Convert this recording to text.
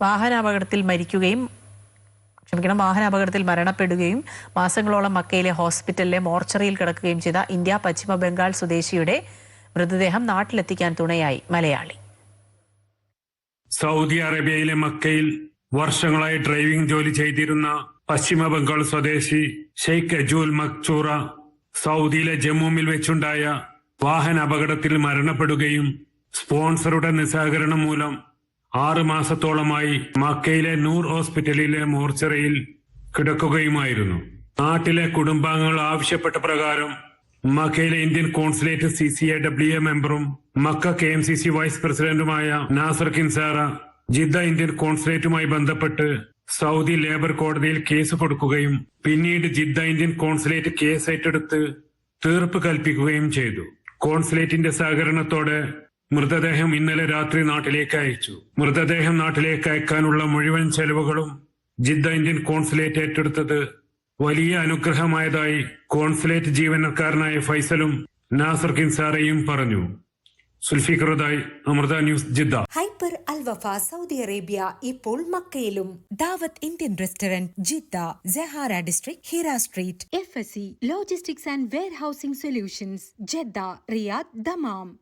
വാഹനാപകടത്തിൽ മരിക്കുകയും ക്ഷമിക്കണം വാഹനാപകടത്തിൽ മരണപ്പെടുകയും മാസങ്ങളോളം മക്കയിലെ ഹോസ്പിറ്റലിലെ മോർച്ചറിയിൽ കിടക്കുകയും ചെയ്ത ഇന്ത്യ പശ്ചിമ ബംഗാൾ സ്വദേശിയുടെ മൃതദേഹം നാട്ടിലെത്തിക്കാൻ തുണയായി മലയാളി. സൗദി അറേബ്യയിലെ മക്കയിൽ വർഷങ്ങളായി ഡ്രൈവിംഗ് ജോലി ചെയ്തിരുന്ന പശ്ചിമ ബംഗാൾ സ്വദേശി ഷെയ്ഖ് അജൂൽ മക്ചൂറ സൗദിയിലെ ജമ്മുവിൽ വെച്ചുണ്ടായ വാഹന അപകടത്തിൽ മരണപ്പെടുകയും സ്പോൺസറുടെ നിസ്സഹകരണം മൂലം ആറ് മാസത്തോളമായി മക്കയിലെ നൂർ ഹോസ്പിറ്റലിലെ മോർച്ചറിയിൽ കിടക്കുകയുമായിരുന്നു. നാട്ടിലെ കുടുംബാംഗങ്ങൾ ആവശ്യപ്പെട്ട പ്രകാരം മക്കയിലെ Indian consulate C C A W A മെമ്പറും Mecca K M C C vice പ്രസിഡന്റുമായ നാസർ കിൻസാറ ജിദ്ദ ഇന്ത്യൻ കോൺസുലേറ്റുമായി ബന്ധപ്പെട്ട് സൗദി ലേബർ കോടതിയിൽ കേസ് കൊടുക്കുകയും പിന്നീട് ജിദ്ദ ഇന്ത്യൻ കോൺസുലേറ്റ് കേസ് ഏറ്റെടുത്ത് തീർപ്പ് കൽപ്പിക്കുകയും ചെയ്തു. കോൺസുലേറ്റിന്റെ സഹകരണത്തോടെ മൃതദേഹം ഇന്നലെ രാത്രി നാട്ടിലേക്ക് അയച്ചു. മൃതദേഹം നാട്ടിലേക്ക് അയക്കാനുള്ള മുഴുവൻ ചെലവുകളും ജിദ്ദ ഇന്ത്യൻ കോൺസുലേറ്റ് ഏറ്റെടുത്തത് വലിയ അനുഗ്രഹമായതായി കോൺസുലേറ്റ് ജീവനക്കാരനായ ഫൈസലും നാസർ കിൻസാറയും പറഞ്ഞു. സുൽഫിഖറുദായി Amrita news Jeddah. Hyper Alwafa Saudi Arabia ഇപ്പോൾ മക്കയിലും. Dawat Indian restaurant Jeddah Jahara district Hira street. F S C logistics and warehousing solutions Jeddah Riyadh Dammam.